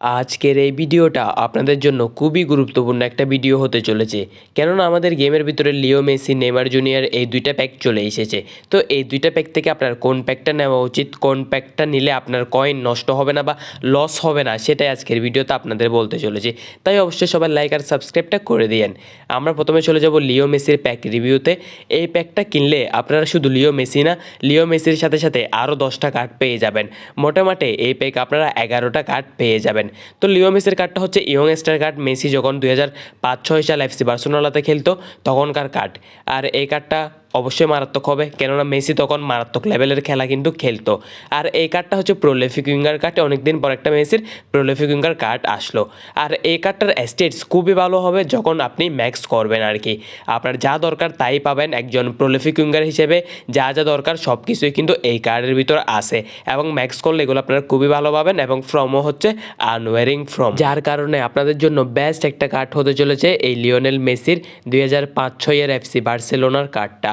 আজকের এই ভিডিওটা আপনাদের জন্য খুবই গুরুত্বপূর্ণ একটা ভিডিও হতে চলেছে। কেননা আমাদের গেমের ভিতরে লিও মেসি নেমার জুনিয়র এই দুইটা প্যাক চলে এসেছে। তো এই দুইটা প্যাক থেকে আপনার কোন প্যাকটা নেওয়া উচিত, কোন প্যাকটা নিলে আপনার কয়েন নষ্ট হবে না বা লস হবে না, সেটাই আজকের ভিডিওতে আপনাদের বলতে চলেছি। তাই অবশ্যই সবাই লাইক আর সাবস্ক্রাইবটা করে দিয়েন। আমরা প্রথমে চলে যাব লিও মেসির প্যাক রিভিউতে এই প্যাকটা কিনলে আপনারা শুধু লিও মেসি না, লিও মেসির সাথে সাথে আরও দশটা কার্ড পেয়ে যাবেন। মোটামুটি এই প্যাক আপনারা এগারোটা কার্ড পেয়ে যাবেন। তো লিও মেসির কার্ডটা হচ্ছে ইয়ং স্টার কার্ড। মেসি যখন দুই হাজার পাঁচ, ছয় সাল এফসি বার্সোনালাতে খেলতো, তখনকার কার্ড আর এই কার্ডটা অবশ্যই মারাত্মক হবে। কেননা মেসি তখন মারাত্মক লেভেলের খেলা কিন্তু খেলতো। আর এই কার্ডটা হচ্ছে প্রোলেফিক উইঙ্গার কার্ড অনেকদিন পর একটা মেসির প্রোলেফিক উইঙ্গার কার্ড আসলো। আর এই কার্ডটার স্টেটস খুবই ভালো হবে যখন আপনি ম্যাক্স করবেন আর কি আপনার যা দরকার তাই পাবেন একজন প্রোলেফিক উইঙ্গার হিসেবে। যা যা দরকার সব কিছুই কিন্তু এই কার্ডের ভিতর আসে এবং ম্যাক্স করলে এগুলো আপনারা খুবই ভালো পাবেন এবং ফ্রমও হচ্ছে আনওয়ারিং ফ্রম যার কারণে আপনাদের জন্য বেস্ট একটা কার্ড হতে চলেছে এই লিওনেল মেসির দুই হাজার পাঁচ ছয়ের এফসি বার্সেলোনার কার্ডটা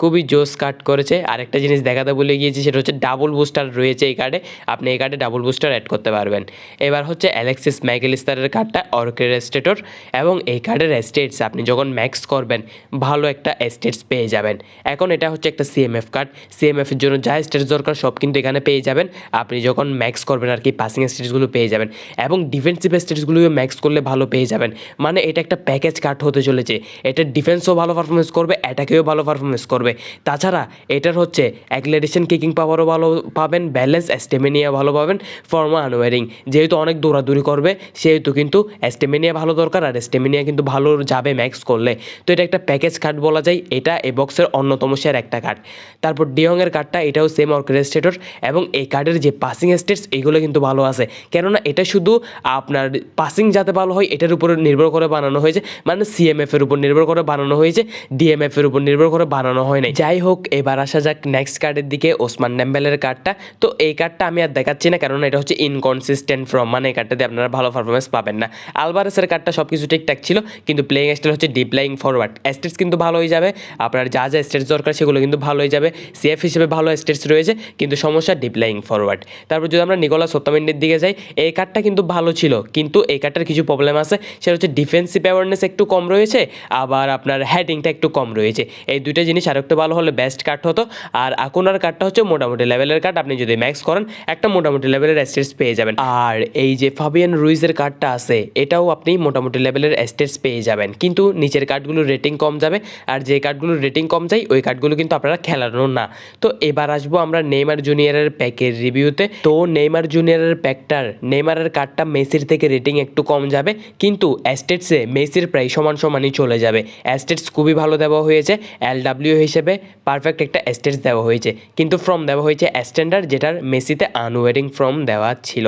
খুবই জোস কাট করেছে। আরেকটা জিনিস দেখাতে ভুলে গিয়েছি, সেটা হচ্ছে ডাবল বুস্টার রয়েছে এই কার্ডে আপনি এই কার্ডে ডাবল বুস্টার অ্যাড করতে পারবেন। এবার হচ্ছে অ্যালেক্সিস ম্যাগেলিস্টারের কার্ডটা অর্কেস্টেটর এবং এই কার্ডের এস্টেটস আপনি যখন ম্যাক্স করবেন, ভালো একটা এস্টেটস পেয়ে যাবেন। এখন এটা হচ্ছে একটা সিএমএফ কার্ড সিএমএফের জন্য যা স্টেটস দরকার, সব কিন্তু এখানে পেয়ে যাবেন। আপনি যখন ম্যাক্স করবেন আর কি পাসিং স্টেটসগুলো পেয়ে যাবেন। এবং ডিফেন্সিভ স্টেটসগুলোও ম্যাক্স করলে ভালো পেয়ে যাবেন। মানে এটা একটা প্যাকেজ কার্ড হতে চলেছে। এটা ডিফেন্সও ভালো পারফরমেন্স করবে অ্যাটাকেও ভালো পারফরমেন্স করবে। তাছাড়া এটার হচ্ছে অ্যাক্লেডেশন কিকিং পাওয়ারও ভালো পাবেন ব্যালেন্স স্টেমিনিয়া ভালো পাবেন ফর্মা আনওয়ারিং যেহেতু অনেক দৌড়াদৌড়ি করবে, সেহেতু কিন্তু স্টেমিনিয়া ভালো দরকার আর স্টেমিনিয়া কিন্তু ভালো যাবে ম্যাক্স করলে। তো এটা একটা প্যাকেজ কার্ড বলা যায়, এটা এ বক্সের অন্যতম শেয়ার একটা কার্ড তারপর ডিয়ংয়ের কার্ডটা এটাও সেম অর্কেস্ট্রেটর এবং এই কার্ডের যে পাসিং স্টেটস এইগুলো কিন্তু ভালো আছে। কেননা এটা শুধু আপনার পাসিং যাতে ভালো হয়, এটার উপর নির্ভর করে বানানো হয়েছে। মানে সিএমএফ এর উপর নির্ভর করে বানানো হয়েছে ডিএমএফ এর উপর নির্ভর করে বানানো হয় নাই। যাই হোক এবার আসা যাক নেক্সট কার্ডের দিকে, ওসমান ডেম্বেলের কার্ডটা তো এই কার্ডটা আমি আর দেখাচ্ছি না, কারণ এটা হচ্ছে ইনকনসিস্টেন্ট ফ্রম মানে এই কার্ডটাতে আপনারা ভালো পারফরমেন্স পাবেন না। আলবারেসের কার্ডটা সব কিছু ঠিকঠাক ছিল, কিন্তু প্লেইং স্টাইল হচ্ছে ডিপ প্লেইং ফরওয়ার্ড স্টেটস কিন্তু ভালো হয়ে যাবে, আপনার যা যা স্টেটস দরকার সেগুলো কিন্তু ভালো হয়ে যাবে। সিএফ হিসেবে ভালো স্টেটস রয়েছে, কিন্তু সমস্যা ডিপ প্লেইং ফরওয়ার্ড তারপর যদি আমরা নিকোলা সত্তামেন্ডের দিকে যাই, এই কার্ডটা কিন্তু ভালো ছিল, কিন্তু এই কার্ডটার কিছু প্রবলেম আছে। সেটা হচ্ছে ডিফেন্সিভ অ্যাওয়ারনেস একটু কম রয়েছে, আবার আপনার হেডিংটা একটু কম রয়েছে। এই দুইটা জিনিস আরেকটু ভালো হলে বেস্ট কার্ড হতো। আর আকুনার কার্ডটা হচ্ছে মোটামুটি লেভেলের কার্ড আপনি যদি ম্যাক্স করেন, একটা মোটামুটি লেভেলের স্টেটস পেয়ে যাবেন। আর এই যে ফাবিয়ান রুইজের কার্ডটা আছে, এটাও আপনি মোটামুটি লেভেলের স্টেটস পেয়ে যাবেন। কিন্তু নিচের কার্ডগুলোর রেটিং কম যাবে। আর যে কার্ডগুলোর রেটিং কম যায়, ওই কার্ডগুলো কিন্তু আপনারা খেলানো না। তো এবার আসব আমরা নেইমার জুনিয়রের প্যাকের রিভিউতে তো নেইমার জুনিয়রের প্যাকটার নেইমারের কার্ডটা মেসির থেকে রেটিং একটু কম যাবে। কিন্তু অ্যাস্টেটসে মেসির প্রায় সমান সমানই চলে যাবে। অ্যাস্টেটস খুবই ভালো দেওয়া হয়েছে। এল ডাব্লিউ হিসেবে পারফেক্ট একটা স্টেটস দেওয়া হয়েছে। কিন্তু ফর্ম দেওয়া হয়েছে স্ট্যান্ডার্ড যেটার মেসিতে আনওয়েডিং ফর্ম দেওয়া ছিল।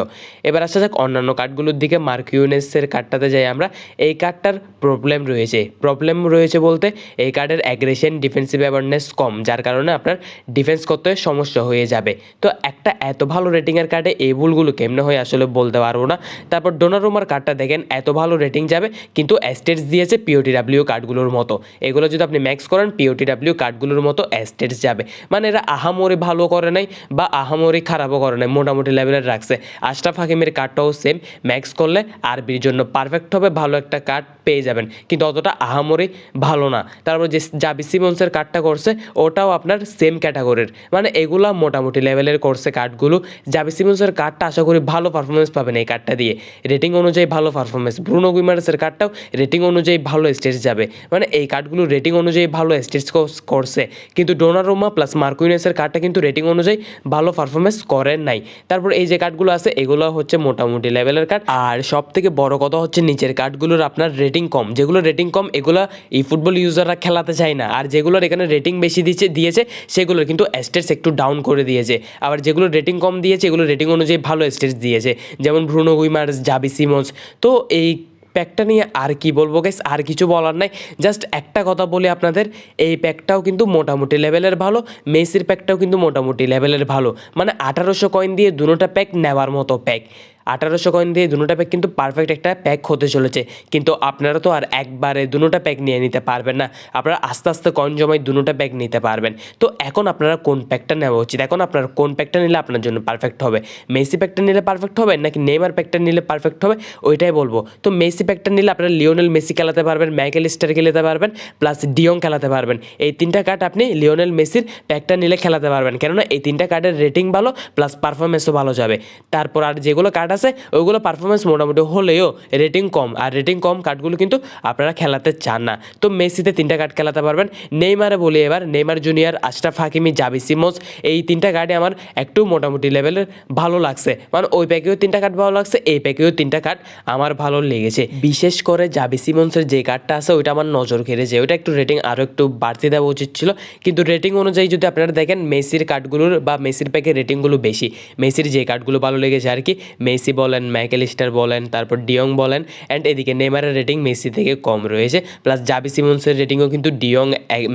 এবার আসা যাক অন্যান্য কার্ডগুলোর দিকে। মার্কিউনেসের কার্ডটাতে যাই আমরা। এই কার্ডটার প্রবলেম রয়েছে। প্রবলেম রয়েছে বলতে এই কার্ডের অ্যাগ্রেশন ডিফেন্সিভ অ্যাওয়ারনেস কম। যার কারণে আপনার ডিফেন্স করতে সমস্যা হয়ে যাবে। তো একটা এত ভালো রেটিংয়ের কার্ডে এই ভুলগুলো কেমনে হয় আসলে বলতে পারব না। তারপর ডোনারুমার কার্ডটা দেখেন, এত ভালো রেটিং যাবে। কিন্তু স্টেটস দিয়েছে পিওটি ডাব্লিউ কার্ডগুলোর মতো। এগুলো যদি আপনি ম্যাক্স করেন পিওটি ডাব্লিউ কার্ডগুলোর মতো অ্যাস্টেটস যাবে। মানে এরা আহামরি ভালো করে নাই বা আহামরি খারাপও করে নাই, মোটামুটি লেভেলের রাখছে। আশরাফ হাকিমের কার্ডটাও সেম ম্যাক্স করলে আরবির জন্য পারফেক্ট হবে ভালো একটা কার্ড পেয়ে যাবেন। কিন্তু অতটা আহামরি ভালো না। তারপর যে জাবি সিমন্সের কার্ডটা করছে, ওটাও আপনার সেম ক্যাটাগরির মানে এগুলো মোটামুটি লেভেলের করছে কার্ডগুলো জাবি সিমন্সের কার্ডটা আশা করি ভালো পারফরমেন্স পাবেন এই কার্ডটা দিয়ে। রেটিং অনুযায়ী ভালো পারফরমেন্স ব্রুনো গুইমার্সের কার্ডটাও রেটিং অনুযায়ী ভালো স্টেজ যাবে। মানে এই কার্ডগুলো রেটিং অনুযায়ী ভালো স্টেজ করছে। কিন্তু ডোনারোমা প্লাস মার্কুইনেসের কার্ডটা কিন্তু রেটিং অনুযায়ী ভালো পারফরমেন্স করেন নাই। তারপর এই যে কার্ডগুলো আছে এগুলো হচ্ছে মোটামুটি লেভেলের কার্ড আর সব থেকে বড় কথা হচ্ছে, নিচের কার্ডগুলোর আপনার রেটিং কম। যেগুলো রেটিং কম, এগুলো এই ফুটবল ইউজাররা খেলাতে চায় না। আর যেগুলোর এখানে রেটিং বেশি দিচ্ছে, দিয়েছে, সেগুলোর কিন্তু স্টেটস একটু ডাউন করে দিয়েছে। আবার যেগুলো রেটিং কম দিয়েছে, এগুলো রেটিং অনুযায়ী ভালো স্টেটস দিয়েছে। যেমন ব্রুনো গুইমার্স জাবি সিমন্স। তো এই প্যাকটা নিয়ে আর কি বলব গাইস আর কিছু বলার নাই। জাস্ট একটা কথা বলি আপনাদের, এই প্যাকটাও কিন্তু মোটামুটি লেভেলের ভালো। মেসির প্যাকটাও কিন্তু মোটামুটি লেভেলের ভালো। মানে আঠারোশো কয়েন দিয়ে দুটোটা প্যাক নেওয়ার মতো প্যাক আঠারোশো কয়েন দিয়ে দুটোটা প্যাক কিন্তু পারফেক্ট একটা প্যাক হতে চলেছে। কিন্তু আপনারা তো আর একবারে দুটোটা প্যাক নিয়ে নিতে পারবেন না। আপনারা আস্তে আস্তে কয়েন জমাই দুটোটা প্যাক নিতে পারবেন। তো এখন আপনারা কোন প্যাকটা নেওয়া উচিত? এখন আপনার কোন প্যাকটা নিলে আপনার জন্য পারফেক্ট হবে? মেসি প্যাকটা নিলে পারফেক্ট হবে নাকি নেইমার প্যাকটা নিলে পারফেক্ট হবে? ওইটাই বলব। তো মেসি প্যাকটা নিলে আপনারা লিওনেল মেসি খেলাতে পারবেন, মাইকেল স্টার খেলাতে পারবেন প্লাস ডিয়ং খেলাতে পারবেন। এই তিনটা কার্ড আপনি লিওনেল মেসির প্যাকটা নিলে খেলাতে পারবেন। কেননা এই তিনটা কার্ডের রেটিং ভালো প্লাস পারফরমেন্সও ভালো যাবে। তারপর আর যেগুলো কার্ড আছে, ওইগুলো পারফরমেন্স মোটামুটি হলেও রেটিং কম। আর রেটিং কম কার্ডগুলো কিন্তু আপনারা খেলাতে চান না। তো মেসিতে তিনটা কার্ড খেলাতে পারবেন। নেইমারে বলি এবার, নেইমার জুনিয়র আশরাফ হাকিমি জাবি সিমোস, এই তিনটা কার্ডে আমার একটু মোটামুটি লেভেলের ভালো লাগছে। মানে ওই প্যাকেও তিনটা কার্ড ভালো লাগছে, এই প্যাকেও তিনটা কার্ড আমার ভালো লেগেছে। বিশেষ করে জাবি সিমন্সের যে কার্ডটা আছে, ওইটা আমার নজর কেড়েছে ওইটা একটু রেটিং আরও একটু বাড়তে দেওয়া উচিত ছিল। কিন্তু রেটিং অনুযায়ী যদি আপনারা দেখেন, মেসির কার্ডগুলোর বা মেসির প্যাকের রেটিংগুলো বেশি। মেসির যে কার্ডগুলো ভালো লেগেছে আর কি, মেসি বলেন, মাইকেল স্টার বলেন, তারপর ডিয়ং বলেন অ্যান্ড এদিকে নেমারের রেটিং মেসি থেকে কম রয়েছে প্লাস জাবি সিমন্সের রেটিংও কিন্তু ডিয়ং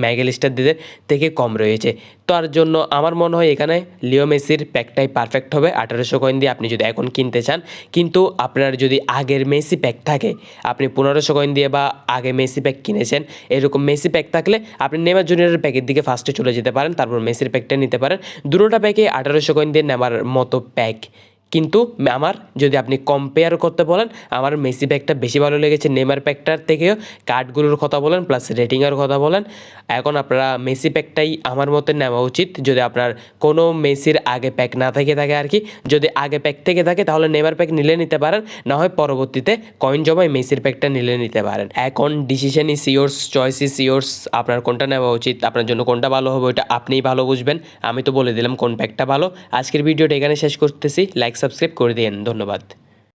মাইকেল স্টারদের থেকে কম রয়েছে। তার জন্য আমার মনে হয় এখানে লিও মেসির প্যাকটাই পারফেক্ট হবে, আঠারোশো কয়েন দিয়ে আপনি যদি এখন কিনতে চান, কিন্তু আপনার যদি আগের মেসি প্যাক থাকে, আপনি পনেরোশো কয়েন দিয়ে বা আগে মেসি প্যাক কিনেছেন, এরকম মেসি প্যাক থাকলে আপনি নেমার জুনিয়রের প্যাকের দিকে ফার্স্টে চলে যেতে পারেন, তারপর মেসির প্যাকটা নিতে পারেন। দুটোটা প্যাকে আঠারোশো কয়েন দিয়ে নেওয়ার মতো প্যাক কিন্তু আমার যদি আপনি কম্পেয়ার করতে বলেন, আমার মেসি প্যাকটা বেশি ভালো লেগেছে নেমার প্যাকটার থেকেও। কার্ডগুলোর কথা বলেন প্লাস রেটিংয়ের কথা বলেন। এখন আপনারা মেসি প্যাকটাই আমার মতে নেওয়া উচিত। যদি আপনার কোনো মেসির আগে প্যাক না থেকে থাকে আর কি, যদি আগে প্যাক থেকে থাকে, তাহলে নেমার প্যাক নিলে নিতে পারেন। না হয় পরবর্তীতে কয়েন জমায় মেসির প্যাকটা নিলে নিতে পারেন। এখন decision is yours choice is yours আপনার কোনটা নেওয়া উচিত, আপনার জন্য কোনটা ভালো হবে ওটা আপনিই ভালো বুঝবেন। আমি তো বলে দিলাম কোন প্যাকটা ভালো। আজকের ভিডিওটা এখানে শেষ করতেছি। লাইক সাবস্ক্রাইব করে দিন ধন্যবাদ।